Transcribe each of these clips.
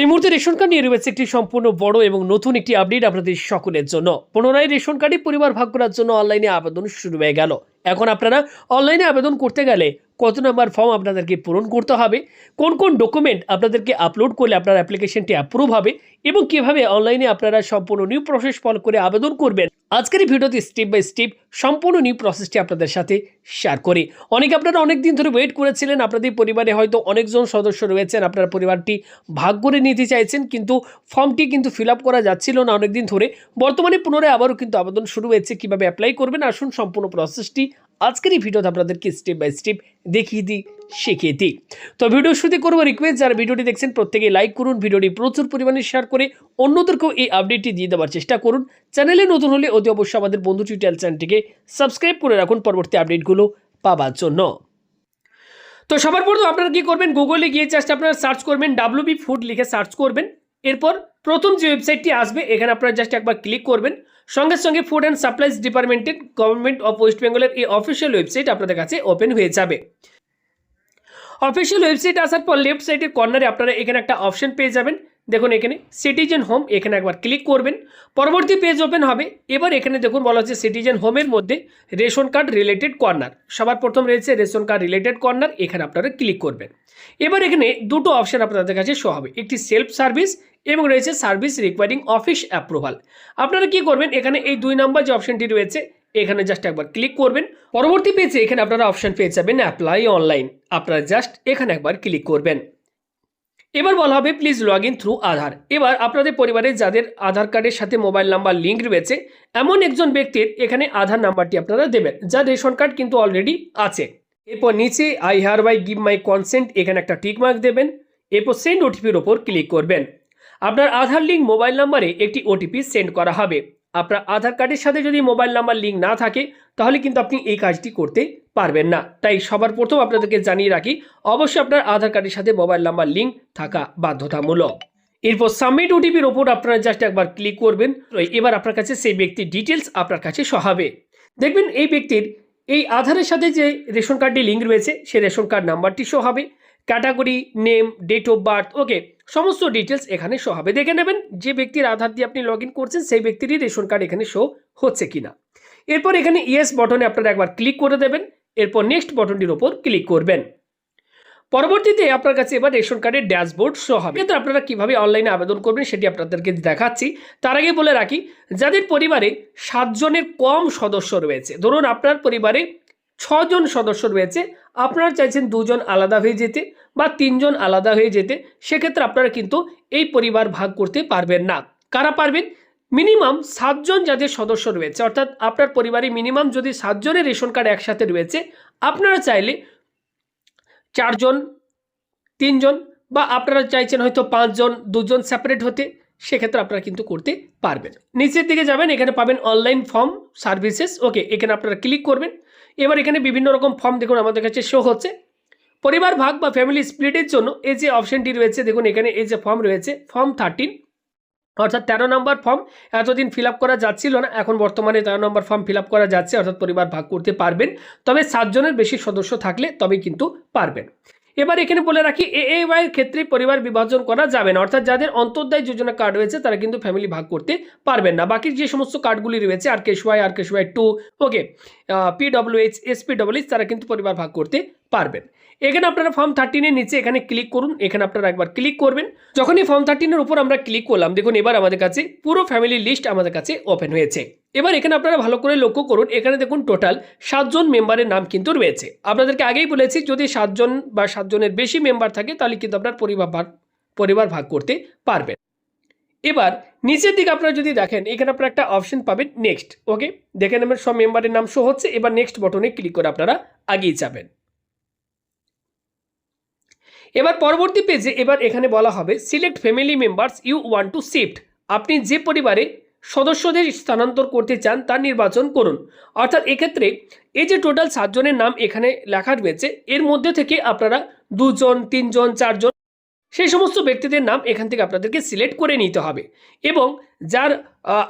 এই মুহূর্তে ration card নিয়ে রয়েছে একটি সম্পূর্ণ বড় এবং নতুন একটি আপডেট আপনাদের সকলের জন্য। পুনরায় রেশন কার্ডে পরিবার ভাগ করার জন্য অনলাইনে আবেদন শুরু হয়ে গেল। এখন আপনারা অনলাইনে আবেদন করতে গেলে কত নাম্বার ফর্ম আপনাদেরকে পূরণ করতে হবে, কোন কোন ডকুমেন্ট আপনাদেরকে আপলোড করলে আপনার অ্যাপ্লিকেশনটি অ্যাপ্রুভ হবে এবং কীভাবে অনলাইনে আপনারা সম্পূর্ণ নিউ প্রসেস ফল করে আবেদন করবেন। আজকের এই ভিডিওতে স্টেপ বাই স্টেপ সম্পূর্ণ নিউ প্রসেসটি আপনাদের সাথে শেয়ার করি। অনেকে আপনারা অনেক দিন ধরে ওয়েট করেছিলেন, আপনাদের পরিবারে হয়তো অনেকজন সদস্য রয়েছেন, আপনার পরিবারটি ভাগ করে নিতে চাইছেন, কিন্তু ফর্মটি কিন্তু ফিল করা যাচ্ছিল না অনেক দিন ধরে। বর্তমানে পুনরায় আবারও কিন্তু আবেদন শুরু হয়েছে, কীভাবে অ্যাপ্লাই করবেন, আসুন সম্পূর্ণ প্রসেসটি আজকের এই ভিডিওতে আপনাদেরকে স্টেপ বাই স্টেপ দেখিয়ে দিই, শিখিয়ে দিই। তো ভিডিও শুরুতে করব রিকোয়েস্ট যারা ভিডিওটি দেখছেন প্রত্যেকে লাইক করুন ভিডিওটি প্রচুর পরিমাণে শেয়ার করে অন্যদেরকেও এই আপডেটটি দিয়ে দেওয়ার চেষ্টা করুন। চ্যানেলে নতুন হলে অতি অবশ্যই আমাদের বন্ধু টিউটোরিয়াল চ্যানেলটিকে সাবস্ক্রাইব করে রাখুন, পরবর্তী আপডেটগুলো পাওয়ার জন্য। তো সবার প্রথম আপনারা কী করবেন? গুগলে গিয়ে জাস্ট আপনারা সার্চ করবেন ডাব্লিউবি ফুড লিখে সার্চ করবেন। এরপর প্রথম যে ওয়েবসাইটটি আসবে, এখানে আপনারা জাস্ট একবার ক্লিক করবেন। সঙ্গে সঙ্গে ফুড অ্যান্ড সাপ্লাইজ ডিপার্টমেন্টের গভর্নমেন্ট অফ ওয়েস্ট বেঙ্গলের এই অফিসিয়াল ওয়েবসাইট আপনাদের কাছে ওপেন হয়ে যাবে। অফিসিয়াল ওয়েবসাইট আসার পর লেফট সাইডের কর্নারে আপনারা এখানে একটা অপশন পেয়ে যাবেন। দেখুন এখানে সিটিজেন হোম এখানে একবার ক্লিক করবেন। পরবর্তী পেজ ওপেন হবে। এবার এখানে দেখুন বলা হচ্ছে সিটিজেন হোমের মধ্যে রেশন কার্ড রিলেটেড কর্নার সবার প্রথম রয়েছে রেশন কার্ড রিলেটেড কর্নার এখানে আপনারা ক্লিক করবেন। এবার এখানে দুটো অপশান আপনাদের কাছে শো হবে। একটি সেলফ সার্ভিস এবং রয়েছে সার্ভিস রিকোয়ারিং অফিস অ্যাপ্রুভাল আপনারা কি করবেন? এখানে এই দুই নম্বর যে অপশনটি রয়েছে, এখানে জাস্ট একবার ক্লিক করবেন। পরবর্তী পেজে এখানে আপনারা অপশন পেয়ে যাবেন অ্যাপ্লাই অনলাইন আপনারা জাস্ট এখানে একবার ক্লিক করবেন। এবার বলা হবে please log in through Aadhaar এবার আপনাদের পরিবারে যাদের আধার কার্ডের সাথে মোবাইল নাম্বার লিঙ্ক রয়েছে, এমন একজন ব্যক্তির এখানে আধার নাম্বারটি আপনারা দেবেন যার রেশন কার্ড কিন্তু অলরেডি আছে। এরপর নিচে I hereby give my consent এখানে একটা টিক মার্ক দেবেন, এরপর সেন্ড ওটিপির ওপর ক্লিক করবেন। আপনার আধার লিঙ্ক মোবাইল নাম্বারে একটি ওটিপি সেন্ড করা হবে। আপনার আধার কার্ডের সাথে যদি মোবাইল নাম্বার লিঙ্ক না থাকে, তাহলে কিন্তু আপনি এই কাজটি করতে পারবেন না। তাই সবার প্রথম আপনাদেরকে জানিয়ে রাখি, অবশ্যই আপনার আধার কার্ডের সাথে মোবাইল নাম্বার লিঙ্ক থাকা বাধ্যতামূলক। এরপর সাবমিট ওটিপির ওপর আপনারা জাস্ট একবার ক্লিক করবেন, এবার আপনার কাছে সেই ব্যক্তির ডিটেলস আপনার কাছে সহাবে দেখবেন এই ব্যক্তির এই আধারের সাথে যে রেশন কার্ডটি লিঙ্ক রয়েছে, সেই রেশন কার্ড নাম্বারটি শো হবে। Category, name, date of birth, okay সমস্ত ডিটেলস এখানে শো হবে। দেখে নেবেন যে ব্যক্তির আধার দিয়ে আপনি লগ করছেন, সেই ব্যক্তিরই রেশন কার্ড এখানে শো হচ্ছে কিনা। এরপর এখানে ইয়েস বটনে আপনারা একবার ক্লিক করে দেবেন, এরপর নেক্সট বটনটির ওপর ক্লিক করবেন। পরবর্তীতে আপনার কাছে এবার রেশন কার্ডের ড্যাশবোর্ড শো হবে। কিন্তু আপনারা কীভাবে অনলাইনে আবেদন করবেন সেটি আপনাদেরকে দেখাচ্ছি। তার আগে বলে রাখি, যাদের পরিবারে সাতজনের কম সদস্য রয়েছে, ধরুন আপনার পরিবারে ছজন সদস্য রয়েছে আপনারা চাইছেন দুজন আলাদা হয়ে যেতে বা তিনজন আলাদা হয়ে যেতে, সেক্ষেত্রে আপনারা কিন্তু এই পরিবার ভাগ করতে পারবেন না। কারা পারবেন? মিনিমাম সাতজন যাদের সদস্য রয়েছে, অর্থাৎ আপনার পরিবারে মিনিমাম যদি সাতজনের রেশন কার্ড একসাথে রয়েছে, আপনারা চাইলে চারজন, তিনজন বা আপনারা চাইছেন হয়তো পাঁচজন, দুজন সেপারেট হতে, সেক্ষেত্রে আপনারা কিন্তু করতে পারবেন। নিচের দিকে যাবেন, এখানে পাবেন অনলাইন ফর্ম সার্ভিসেস ওকে এখানে আপনারা ক্লিক করবেন। এবার এখানে বিভিন্ন রকম ফর্ম দেখুন, আমাদের কাছে শো হচ্ছে। পরিবার, ভাগ বা ফ্যামিলি স্প্লিটের জন্য এই যে অপশানটি রয়েছে, দেখুন এখানে এই যে ফর্ম রয়েছে ফর্ম থার্টিন অর্থাৎ তেরো নম্বর ফর্ম এতদিন ফিল আপ করা যাচ্ছিল না, এখন বর্তমানে তেরো নম্বর ফর্ম ফিল করা যাচ্ছে, অর্থাৎ পরিবার ভাগ করতে পারবেন। তবে সাতজনের বেশি সদস্য থাকলে তবে কিন্তু পারবেন। এবার এখানে বলে রাখি, এ এ ওয়াইয়ের ক্ষেত্রে পরিবার বিভাজন করা যাবে না। অর্থাৎ যাদের অন্তর্দায় যোজনা কার্ড রয়েছে, তারা কিন্তু ফ্যামিলি ভাগ করতে পারবেন না। বাকি যে সমস্ত কার্ডগুলি রয়েছে আর কেশ ওয়াই আর কেশ ওয়াই টু ওকে পিডব্লিউএইচ এসপিডব্লিউএইচ তারা কিন্তু পরিবার ভাগ করতে পারবেন। এখানে আপনারা ফর্ম থার্টিনের নিচে এখানে ক্লিক করুন, এখানে আপনারা একবার ক্লিক করবেন। যখনই ফর্ম থার্টিনের উপর আমরা ক্লিক করলাম, দেখুন এবার আমাদের কাছে পুরো ফ্যামিলি লিস্ট আমাদের কাছে ওপেন হয়েছে। এবার এখানে আপনারা ভালো করে লক্ষ্য করুন, এখানে দেখুন টোটাল সাতজন মেম্বারের নাম কিন্তু রয়েছে। আপনাদেরকে আগেই বলেছি, যদি সাতজন বা সাতজনের বেশি মেম্বার থাকে, তাহলে কিন্তু আপনার পরিবার পরিবার ভাগ করতে পারবেন। এবার নিচের দিকে আপনারা যদি দেখেন, এখানে আপনারা একটা অপশন পাবেন নেক্সট ওকে দেখে নেবেন সব মেম্বারের নাম শো হচ্ছে, এবার নেক্সট বটনে ক্লিক করে আপনারা আগিয়ে যাবেন। এবার পরবর্তী পেজে এবার এখানে বলা হবে select family members you want to shift আপনি যে পরিবারে সদস্যদের স্থানান্তর করতে চান তা নির্বাচন করুন। অর্থাৎ এক্ষেত্রে এই যে টোটাল সাতজনের নাম এখানে লেখা রয়েছে, এর মধ্যে থেকে আপনারা দুজন, তিনজন, চারজন, সেই সমস্ত ব্যক্তিদের নাম এখান থেকে আপনাদেরকে সিলেক্ট করে নিতে হবে। এবং যার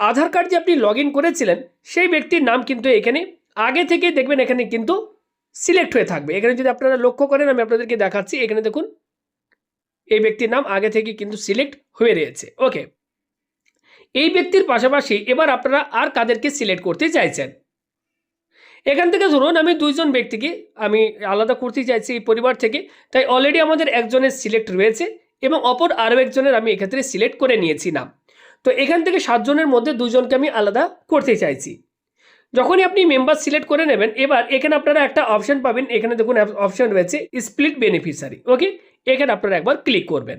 আধার কার্ড যে আপনি লগ করেছিলেন, সেই ব্যক্তির নাম কিন্তু এখানে আগে থেকে দেখবেন, এখানে কিন্তু সিলেক্ট হয়ে থাকবে। এখানে যদি আপনারা লক্ষ্য করেন, আমি আপনাদেরকে দেখাচ্ছি। এখানে দেখুন, এই ব্যক্তির নাম আগে থেকে কিন্তু সিলেক্ট হয়ে রয়েছে। ওকে এই ব্যক্তির পাশাপাশি এবার আপনারা আর কাদেরকে সিলেক্ট করতে চাইছেন? এখান থেকে ধরুন, আমি দুইজন ব্যক্তিকে, আমি আলাদা করতে চাইছি এই পরিবার থেকে, তাই অলরেডি আমাদের একজনের সিলেক্ট রয়েছে এবং অপর আরও একজনের আমি এক্ষেত্রে সিলেক্ট করে নিয়েছি নাম তো এখান থেকে সাতজনের মধ্যে দুজনকে আমি আলাদা করতে চাইছি। যখনই আপনি মেম্বার সিলেক্ট করে নেবেন, এবার এখানে আপনারা একটা অপশন পাবেন। এখানে দেখুন অপশন রয়েছে স্প্লিট বেনিফিশিয়ারি ওকে এখানে আপনারা একবার ক্লিক করবেন।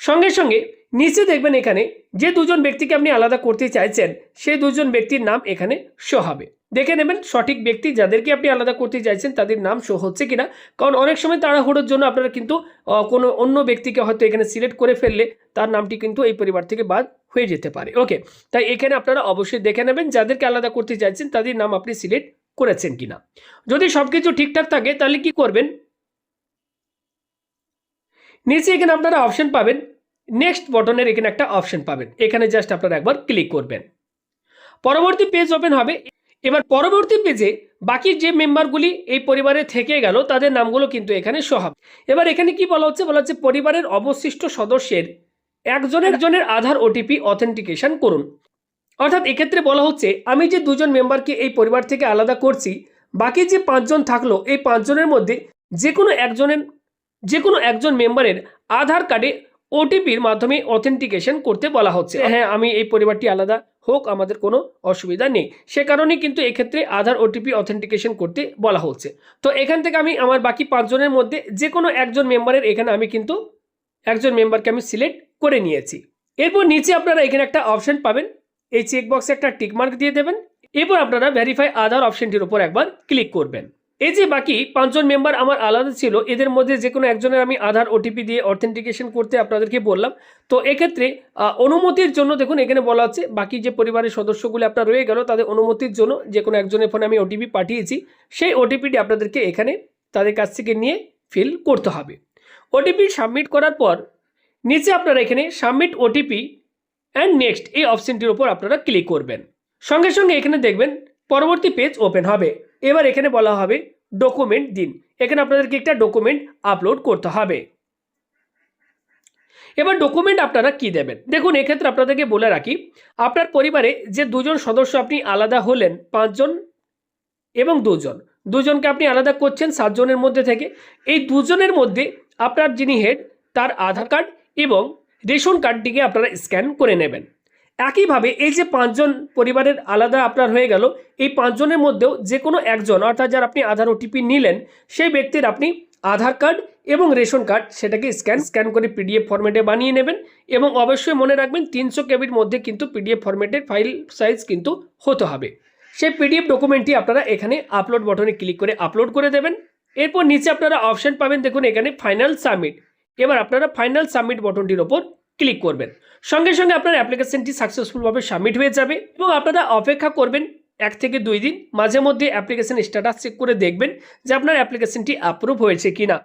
সঙ্গে সঙ্গে নিচে দেখবেন এখানে যে দুজন ব্যক্তিকে আপনি আলাদা করতে চাইছেন সেই দুজন ব্যক্তির নাম এখানে শো হবে। দেখে নেবেন সঠিক ব্যক্তি যাদেরকে আপনি আলাদা করতে চাইছেন, তাদের নাম শো হচ্ছে কিনা। কারণ অনেক সময় তাড়াহুড়োর জন্য আপনারা কিন্তু কোনো অন্য ব্যক্তিকে হয়তো এখানে সিলেক্ট করে ফেললে তার নামটি কিন্তু এই পরিবার থেকে বাদ হয়ে যেতে পারে। ওকে তাই এখানে আপনারা অবশ্যই দেখে নেবেন যাদেরকে আলাদা করতে চাইছেন, তাদের নাম আপনি সিলেক্ট করেছেন কিনা। যদি সব কিছু ঠিকঠাক থাকে, তাহলে কি করবেন? নিচে এখানে আপনারা অপশন পাবেন নেক্সট বটনের এখানে একটা অপশন পাবেন। এখানে জাস্ট আপনারা একবার ক্লিক করবেন। পরবর্তী পেজ ওপেন হবে। এবার পরবর্তী পেজে বাকি যে মেম্বারগুলি এই পরিবারে থেকে গেল, তাদের নামগুলো কিন্তু এখানে শো হবে। এবার এখানে কি বলা হচ্ছে? বলা হচ্ছে পরিবারের অবশিষ্ট সদস্যের একজনের জনের আধার ওটিপি অথেন্টিকেশন করুন। অর্থাৎ এক্ষেত্রে বলা হচ্ছে, আমি যে দুজন মেম্বারকে এই পরিবার থেকে আলাদা করছি, বাকি যে পাঁচজন থাকল, এই পাঁচজনের মধ্যে যে কোনো একজনের যে কোনো একজন মেম্বারের আধার কার্ডে ওটিপির মাধ্যমে অথেন্টিকেশন করতে বলা হচ্ছে। হ্যাঁ আমি এই পরিবারটি আলাদা হোক আমাদের কোনো অসুবিধা নেই। সে কারণেই কিন্তু এক্ষেত্রে আধার ওটিপি অথেন্টিকেশন করতে বলা হচ্ছে। তো এখান থেকে আমি আমার বাকি পাঁচজনের মধ্যে যে কোনো একজন মেম্বারের এখানে আমি কিন্তু একজন মেম্বারকে আমি সিলেক্ট করে নিয়েছি। এরপর নিচে আপনারা এখানে একটা অপশন পাবেন। এই চেকবক্সে একটা টিকমার্ক দিয়ে দেবেন। এরপর আপনারা ভেরিফাই আধার অপশনটির উপর একবার ক্লিক করবেন। এই যে বাকি পাঁচজন মেম্বার আমার আলাদা ছিল, এদের মধ্যে যে কোনো একজনের আমি আধার ওটিপি দিয়ে অথেন্টিকেশন করতে আপনাদেরকে বললাম। তো এক্ষেত্রে অনুমতির জন্য দেখুন, এখানে বলা হচ্ছে বাকি যে পরিবারের সদস্যগুলি আপনার রয়ে গেল, তাদের অনুমতির জন্য যে কোনো একজনের ফোনে আমি ওটিপি পাঠিয়েছি, সেই ওটিপিটি আপনাদেরকে এখানে তাদের কাছ থেকে নিয়ে ফিল করতে হবে। ওটিপি সাবমিট করার পর, নিচে আপনারা এখানে সাবমিট ওটিপি অ্যান্ড নেক্সট এই অপশনটির উপর আপনারা ক্লিক করবেন। সঙ্গে সঙ্গে এখানে দেখবেন, পরবর্তী পেজ ওপেন হবে। এবার এখানে বলা হবে ডকুমেন্ট দিন। এখানে আপনাদেরকে একটা ডকুমেন্ট আপলোড করতে হবে। এবার ডকুমেন্ট আপনারা কি দেবেন? দেখুন, এক্ষেত্রে আপনাদেরকে বলে রাখি, আপনার পরিবারে যে দুজন সদস্য আপনি আলাদা হলেন, পাঁচজন এবং দুজন, দুজনকে আপনি আলাদা করছেন সাতজনের মধ্যে থেকে, এই দুজনের মধ্যে আপনার যিনি হেড তার আধার কার্ড এবং রেশন কার্ডটিকে আপনারা স্ক্যান করে নেবেন। একইভাবে এই যে পাঁচজন পরিবারের আলাদা আপনার হয়ে গেল, এই পাঁচজনের মধ্যেও যে কোনো একজন, অর্থাৎ যার আপনি আধার ওটিপি নিলেন, সেই ব্যক্তির আপনি আধার কার্ড এবং রেশন কার্ড সেটাকে স্ক্যান স্ক্যান করে পিডিএফ ফরম্যাটে বানিয়ে নেবেন এবং অবশ্যই মনে রাখবেন তিনশো কেবির মধ্যে কিন্তু পিডিএফ ফরম্যাটের ফাইল সাইজ কিন্তু হতে হবে। সেই পিডিএফ ডকুমেন্টটি আপনারা এখানে আপলোড বটনে ক্লিক করে আপলোড করে দেবেন। এরপর নিচে আপনারা অপশন পাবেন, দেখুন এখানে ফাইনাল সাবমিট এবার আপনারা ফাইনাল সাবমিট বটনটির ওপর ক্লিক করবেন। সঙ্গে সঙ্গে আপনার অ্যাপ্লিকেশনটি সাকসেসফুলভাবে সাবমিট হয়ে যাবে এবং আপনারা অপেক্ষা করবেন এক থেকে দুই দিন। মাঝে মধ্যে অ্যাপ্লিকেশান স্ট্যাটাস চেক করে দেখবেন যে আপনার অ্যাপ্লিকেশনটি অ্যাপ্রুভ হয়েছে কিনা।